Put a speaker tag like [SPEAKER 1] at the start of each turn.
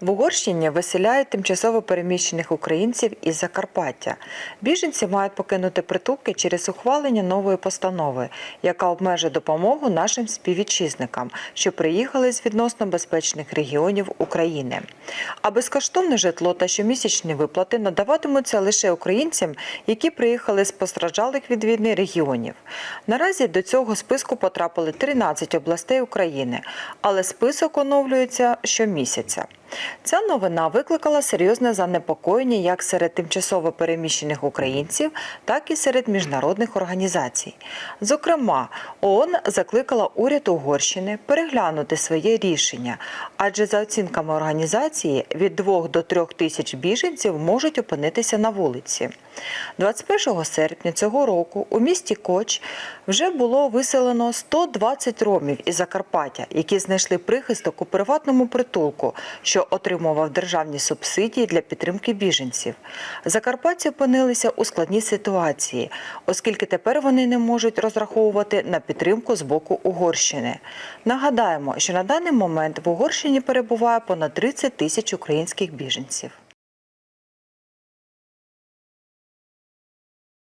[SPEAKER 1] В Угорщині виселяють тимчасово переміщених українців із Закарпаття. Біженці мають покинути притулки через ухвалення нової постанови, яка обмежує допомогу нашим співвітчизникам, що приїхали з відносно безпечних регіонів України. А безкоштовне житло та щомісячні виплати надаватимуться лише українцям, які приїхали з постраждалих від війни регіонів. Наразі до цього списку потрапили 13 областей України, але список оновлюється щомісяця. Ця новина викликала серйозне занепокоєння як серед тимчасово переміщених українців, так і серед міжнародних організацій. Зокрема, ООН закликала уряд Угорщини переглянути своє рішення, адже за оцінками організації від 2 до 3 тисяч біженців можуть опинитися на вулиці. 21 серпня цього року у місті Коч вже було виселено 120 ромів із Закарпаття, які знайшли прихисток у приватному притулку, що отримував державні субсидії для підтримки біженців. Закарпатці опинилися у складній ситуації, оскільки тепер вони не можуть розраховувати на підтримку з боку Угорщини. Нагадаємо, що на даний момент в Угорщині перебуває понад 30 тисяч українських біженців.